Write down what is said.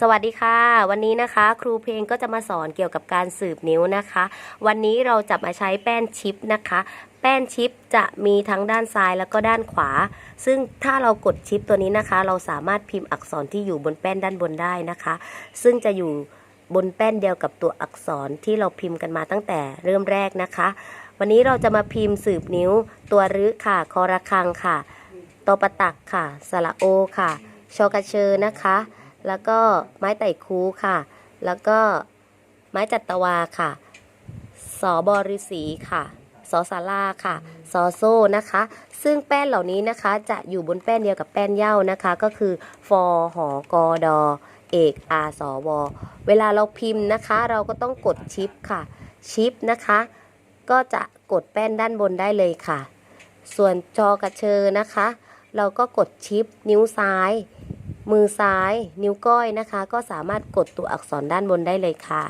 สวัสดีค่ะ วันนี้นะคะ ครูเพลงก็จะมาสอนเกี่ยวกับการสืบนิ้วนะคะ วันนี้เราจะมาใช้แป้นชิปนะคะ แป้นชิปจะมีทั้งด้านซ้ายแล้วก็ด้านขวา ซึ่งถ้าเรากดชิปตัวนี้นะคะ เราสามารถพิมพ์อักษรที่อยู่บนแป้นด้านบนได้นะคะ ซึ่งจะอยู่บนแป้นเดียวกับตัวอักษรที่เราพิมพ์กันมาตั้งแต่เริ่มแรกนะคะ วันนี้เราจะมาพิมพ์สืบนิ้ว ตัวรึค่ะคอระคังค่ะตอปะตักค่ะ สระโอค่ะ ชอกระเชอนะคะ แล้วก็ไม้ไต่คูค่ะ แล้วก็ไม้จัตวาค่ะ สอบอฤษีค่ะ สอสาราค่ะ สอโซ่นะคะ ซึ่งแป้นเหล่านี้นะคะจะอยู่บนแป้นเดียวกับแป้นเหย้านะคะ ก็คือฟอหอกอดอเอกอาสอวอเวลาเราพิมพ์นะคะ เราก็ต้องกดชิปค่ะ ชิปนะคะ ก็จะกดแป้นด้านบนได้เลยค่ะ ส่วนจอกระเชอนะคะ เราก็กดชิปนิ้วซ้าย มือซ้ายนิ้วก้อยนะคะ ก็สามารถกดตัวอักษรด้านบนได้เลยค่ะ